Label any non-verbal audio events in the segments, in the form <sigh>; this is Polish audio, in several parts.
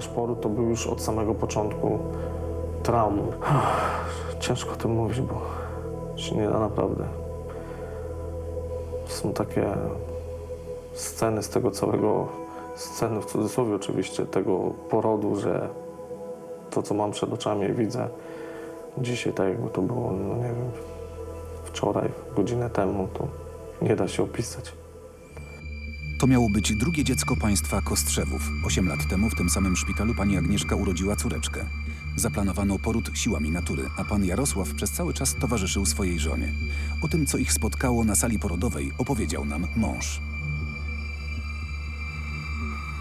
nasz poród to był już od samego początku traumą. <sighs> Ciężko o tym mówić, bo się nie da naprawdę. Są takie sceny z tego całego, sceny w cudzysłowie oczywiście, tego porodu, że to, co mam przed oczami widzę dzisiaj, tak jakby to było, no nie wiem, wczoraj, godzinę temu, to nie da się opisać. To miało być drugie dziecko państwa Kostrzewów. Osiem lat temu w tym samym szpitalu pani Agnieszka urodziła córeczkę. Zaplanowano poród siłami natury, a pan Jarosław przez cały czas towarzyszył swojej żonie. O tym, co ich spotkało na sali porodowej, opowiedział nam mąż.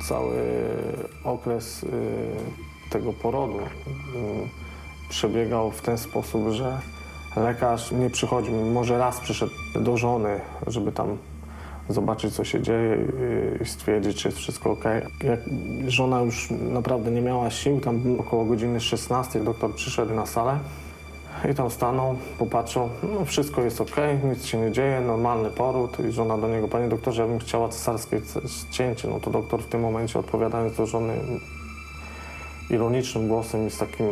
cały okres y, tego porodu y, przebiegał w ten sposób, że lekarz nie przychodził. Może raz przyszedł do żony, żeby tam zobaczyć, co się dzieje i stwierdzić, czy jest wszystko ok. Jak żona już naprawdę nie miała sił, tam około godziny 16 doktor przyszedł na salę i tam stanął, popatrzył, no wszystko jest ok, nic się nie dzieje, normalny poród. I żona do niego, panie doktorze, ja bym chciała cesarskie cięcie. No to doktor w tym momencie odpowiadając do żony ironicznym głosem i z takim,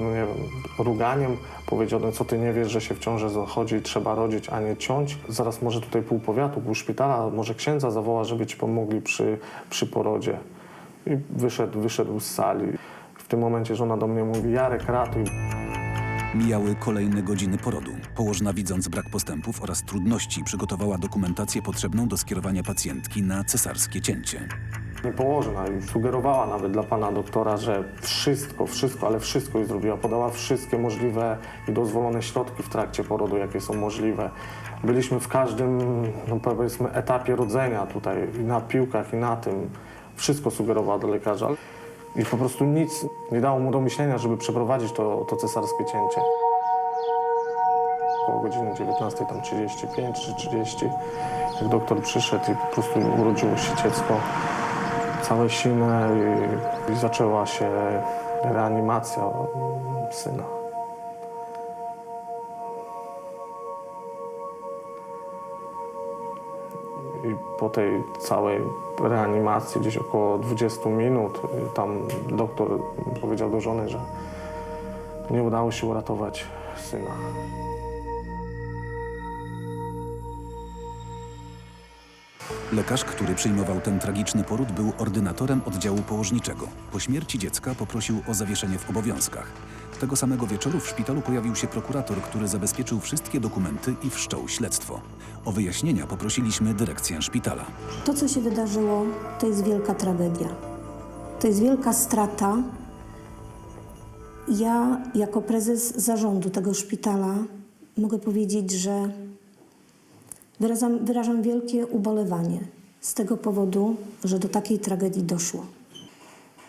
no nie wiem, ruganiem powiedział, no co ty nie wiesz, że się w ciąży zachodzi i trzeba rodzić, a nie ciąć. Zaraz może tutaj pół powiatu, pół szpitala, może księdza zawoła, żeby ci pomogli przy, przy porodzie. I wyszedł, wyszedł z sali. W tym momencie żona do mnie mówi, Jarek, ratuj, Mijały kolejne godziny porodu. Położna, widząc brak postępów oraz trudności, przygotowała dokumentację potrzebną do skierowania pacjentki na cesarskie cięcie. Położna i sugerowała nawet dla pana doktora, że wszystko, wszystko, ale wszystko już zrobiła. Podała wszystkie możliwe i dozwolone środki w trakcie porodu, jakie są możliwe. Byliśmy w każdym, no powiedzmy, etapie rodzenia tutaj, i na piłkach, i na tym. Wszystko sugerowała do lekarza. I po prostu nic nie dało mu do myślenia, żeby przeprowadzić to, to cesarskie cięcie. Około godziny 19, tam 35 czy 30, jak doktor przyszedł i po prostu urodziło się dziecko całe silne i, i zaczęła się reanimacja syna. I po tej całej reanimacji, gdzieś około 20 minut, y, tam doktor powiedział do żony, że nie udało się uratować syna. Lekarz, który przyjmował ten tragiczny poród, był ordynatorem oddziału położniczego. Po śmierci dziecka poprosił o zawieszenie w obowiązkach. Tego samego wieczoru w szpitalu pojawił się prokurator, który zabezpieczył wszystkie dokumenty i wszczął śledztwo. O wyjaśnienia poprosiliśmy dyrekcję szpitala. To, co się wydarzyło, to jest wielka tragedia. To jest wielka strata. Ja, jako prezes zarządu tego szpitala, mogę powiedzieć, że wyrażam, wyrażam wielkie ubolewanie z tego powodu, że do takiej tragedii doszło.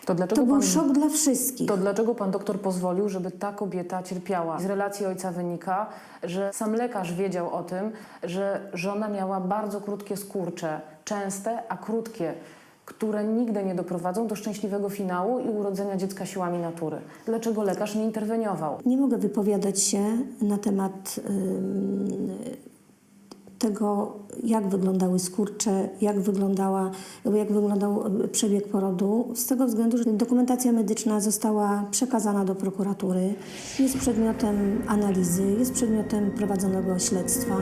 To To był pan, szok dla wszystkich. to dlaczego pan doktor pozwolił, żeby ta kobieta cierpiała? Z relacji ojca wynika, że sam lekarz wiedział o tym, że żona miała bardzo krótkie skurcze, częste, a krótkie, które nigdy nie doprowadzą do szczęśliwego finału i urodzenia dziecka siłami natury. Dlaczego lekarz nie interweniował? Nie mogę wypowiadać się na temat ym, tego, jak wyglądały skurcze, jak, wyglądała, jak wyglądał y, przebieg porodu, z tego względu, że dokumentacja medyczna została przekazana do prokuratury, jest przedmiotem analizy, jest przedmiotem prowadzonego śledztwa.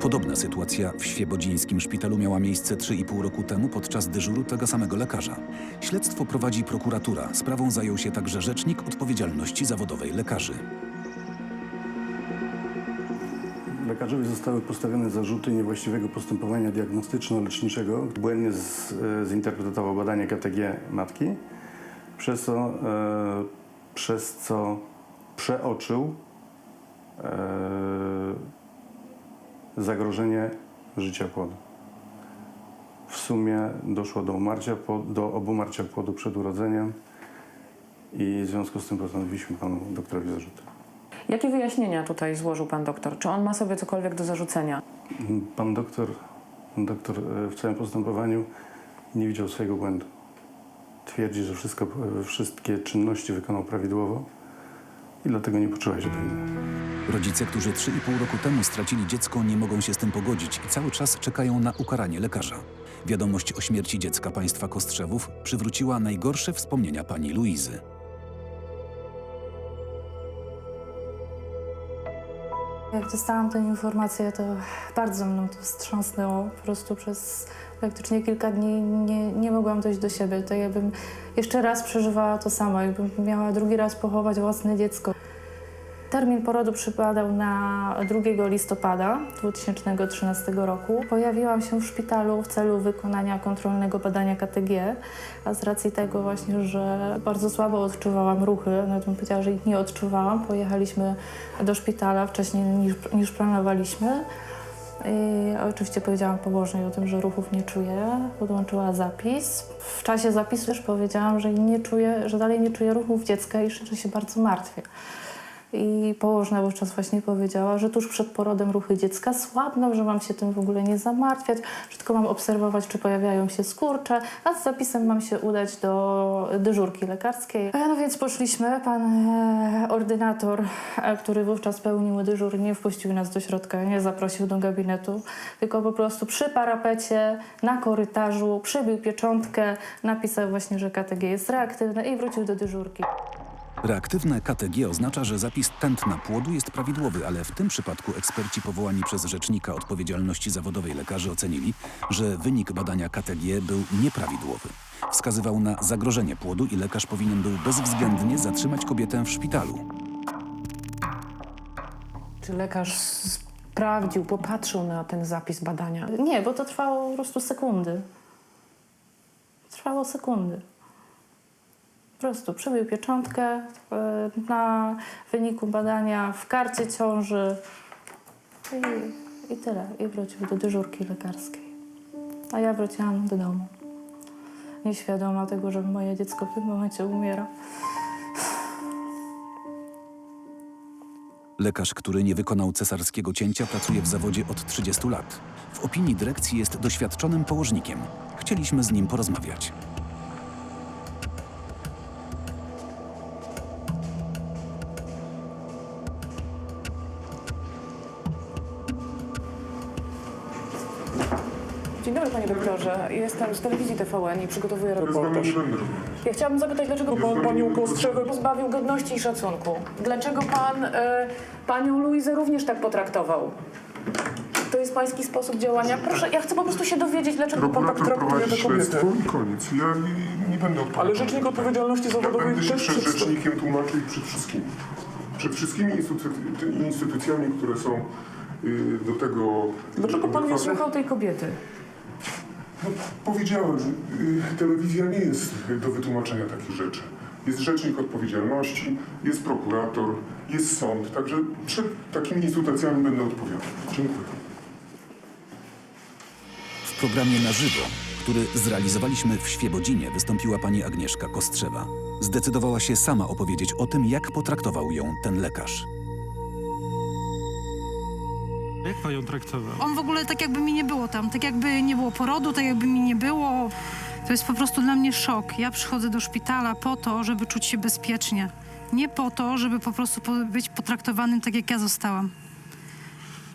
Podobna sytuacja w Świebodzińskim szpitalu miała miejsce 3,5 roku temu podczas dyżuru tego samego lekarza. Śledztwo prowadzi prokuratura. Sprawą zajął się także rzecznik odpowiedzialności zawodowej lekarzy. Lekarzowi zostały postawione zarzuty niewłaściwego postępowania diagnostyczno-leczniczego. Błędnie z, e, zinterpretował badanie KTG matki, przez co, e, przez co przeoczył e, zagrożenie życia płodu. W sumie doszło do, umarcia, do obumarcia płodu przed urodzeniem i w związku z tym postanowiliśmy panu doktorowi zarzuty. Jakie wyjaśnienia tutaj złożył pan doktor? Czy on ma sobie cokolwiek do zarzucenia? Pan doktor, pan doktor e, w całym postępowaniu nie widział swojego błędu. Twierdzi, że wszystko, e, wszystkie czynności wykonał prawidłowo i dlatego nie poczuła się do winy. Rodzice, którzy 3,5 roku temu stracili dziecko, nie mogą się z tym pogodzić i cały czas czekają na ukaranie lekarza. Wiadomość o śmierci dziecka państwa Kostrzewów przywróciła najgorsze wspomnienia pani Luizy. Jak dostałam tę informację, to bardzo mną to wstrząsnęło. Po prostu przez praktycznie kilka dni nie, nie mogłam dojść do siebie. To jakbym jeszcze raz przeżywała to samo, jakbym miała drugi raz pochować własne dziecko. Termin porodu przypadał na 2 listopada 2013 roku. Pojawiłam się w szpitalu w celu wykonania kontrolnego badania KTG, a z racji tego właśnie, że bardzo słabo odczuwałam ruchy, nawet bym powiedziała, że ich nie odczuwałam, pojechaliśmy do szpitala wcześniej niż, niż planowaliśmy. I oczywiście powiedziałam położnej o tym, że ruchów nie czuję. Podłączyła zapis. W czasie zapisu też powiedziałam, że nie czuję, że dalej nie czuję ruchów dziecka i że się bardzo martwię. I położna wówczas właśnie powiedziała, że tuż przed porodem ruchy dziecka słabną, że mam się tym w ogóle nie zamartwiać, że tylko mam obserwować, czy pojawiają się skurcze, a z zapisem mam się udać do dyżurki lekarskiej. E, No więc poszliśmy. Pan e, ordynator, e, który wówczas pełnił dyżur, nie wpuścił nas do środka, nie zaprosił do gabinetu, tylko po prostu przy parapecie, na korytarzu, przybił pieczątkę, napisał właśnie, że KTG jest reaktywne i wrócił do dyżurki. Reaktywne KTG oznacza, że zapis tętna płodu jest prawidłowy, ale w tym przypadku eksperci powołani przez Rzecznika Odpowiedzialności Zawodowej Lekarzy ocenili, że wynik badania KTG był nieprawidłowy. Wskazywał na zagrożenie płodu i lekarz powinien był bezwzględnie zatrzymać kobietę w szpitalu. Czy lekarz sprawdził, popatrzył na ten zapis badania? Nie, bo to trwało po prostu sekundy. Trwało sekundy. Po prostu przybił pieczątkę e, na wyniku badania w karcie ciąży i, i tyle. I wrócił do dyżurki lekarskiej. A ja wróciłam do domu. Nieświadoma tego, że moje dziecko w tym momencie umiera. Lekarz, który nie wykonał cesarskiego cięcia, pracuje w zawodzie od 30 lat. W opinii dyrekcji jest doświadczonym położnikiem. Chcieliśmy z nim porozmawiać. Dzień dobry panie doktorze, jestem z telewizji TVN i przygotowuję reportaż. Ja chciałabym zapytać, dlaczego pan panią Kostrzewę pozbawił godności i szacunku? Dlaczego pan e, panią Luizę również tak potraktował? To jest pański sposób działania? Proszę, ja chcę po prostu się dowiedzieć, dlaczego pan tak Prokurator traktuje prowadzi tę kobietę. śledztwo i koniec. Ja nie, nie będę odpowiadał. Ale Rzecznik Odpowiedzialności Ja Zawodowej będę się też przed przedstawił. rzecznikiem tłumaczył i przed wszystkimi. Przed wszystkimi instytuc- instytucjami, które są y, do tego... Dlaczego pan nie słuchał tej kobiety? No, powiedziałem, że y, telewizja nie jest do wytłumaczenia takich rzeczy. Jest rzecznik odpowiedzialności, jest prokurator, jest sąd, także przed takimi instytucjami będę odpowiadał. Dziękuję. W programie Na żywo, który zrealizowaliśmy w Świebodzinie, wystąpiła pani Agnieszka Kostrzewa. Zdecydowała się sama opowiedzieć o tym, jak potraktował ją ten lekarz. Jak panią traktował? On w ogóle tak jakby mi nie było tam, tak jakby nie było porodu, tak jakby mi nie było. To jest po prostu dla mnie szok. Ja przychodzę do szpitala po to, żeby czuć się bezpiecznie. Nie po to, żeby po prostu po- być potraktowanym tak, jak ja zostałam.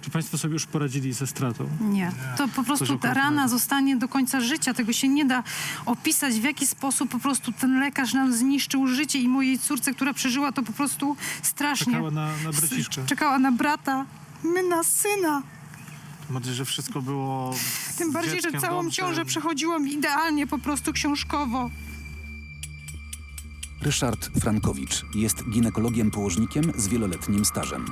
Czy państwo sobie już poradzili ze stratą? Nie. To po prostu ta okropnego. rana zostanie do końca życia. Tego się nie da opisać, w jaki sposób po prostu ten lekarz nam zniszczył życie i mojej córce, która przeżyła to po prostu strasznie. Czekała na, na. Czekała na brata. My na syna. Mam nadzieję, że wszystko było Tym bardziej, że dzieckiem całą dobrze. ciążę przechodziłam idealnie, po prostu książkowo. Ryszard Frankowicz jest ginekologiem położnikiem z wieloletnim stażem.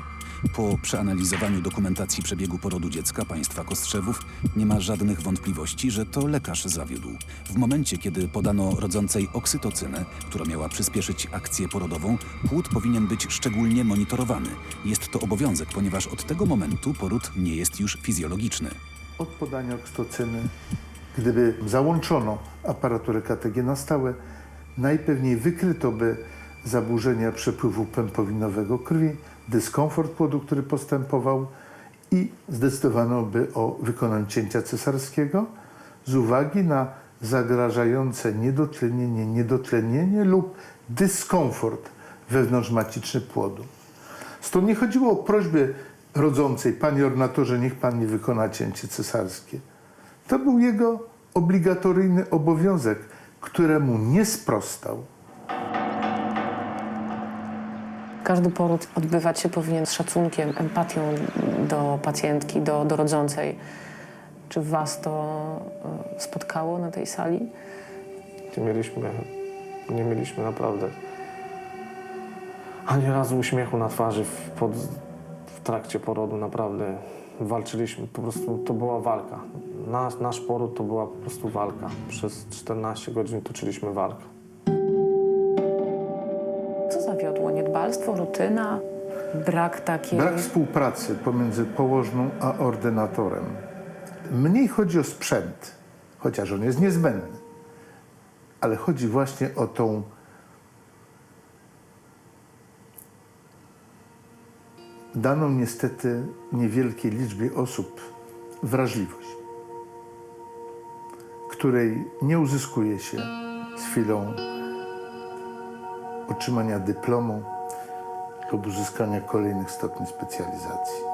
Po przeanalizowaniu dokumentacji przebiegu porodu dziecka państwa Kostrzewów nie ma żadnych wątpliwości, że to lekarz zawiódł. W momencie, kiedy podano rodzącej oksytocynę, która miała przyspieszyć akcję porodową, płód powinien być szczególnie monitorowany. Jest to obowiązek, ponieważ od tego momentu poród nie jest już fizjologiczny. Od podania oksytocyny, gdyby załączono aparaturę KTG na stałe, najpewniej wykryto by zaburzenia przepływu pępowinowego krwi, dyskomfort płodu, który postępował i zdecydowano by o wykonaniu cięcia cesarskiego z uwagi na zagrażające niedotlenienie, niedotlenienie lub dyskomfort wewnątrzmaciczny płodu. Stąd nie chodziło o prośbę rodzącej, panie ordynatorze, niech pan mi wykona cięcie cesarskie. To był jego obligatoryjny obowiązek, któremu nie sprostał. Każdy poród odbywać się powinien z szacunkiem, empatią do pacjentki, do, do rodzącej. Czy was to e, spotkało na tej sali? Nie mieliśmy, nie mieliśmy naprawdę ani razu uśmiechu na twarzy w, pod, w trakcie porodu. Naprawdę walczyliśmy, po prostu to była walka. Nasz, nasz poród to była po prostu walka. Przez 14 godzin toczyliśmy walkę. Co zawiodło? Niedbalstwo, rutyna, brak takiej... Brak współpracy pomiędzy położną a ordynatorem. Mniej chodzi o sprzęt, chociaż on jest niezbędny, ale chodzi właśnie o tą daną niestety niewielkiej liczbie osób wrażliwość, której nie uzyskuje się z chwilą otrzymania dyplomu lub uzyskania kolejnych stopni specjalizacji.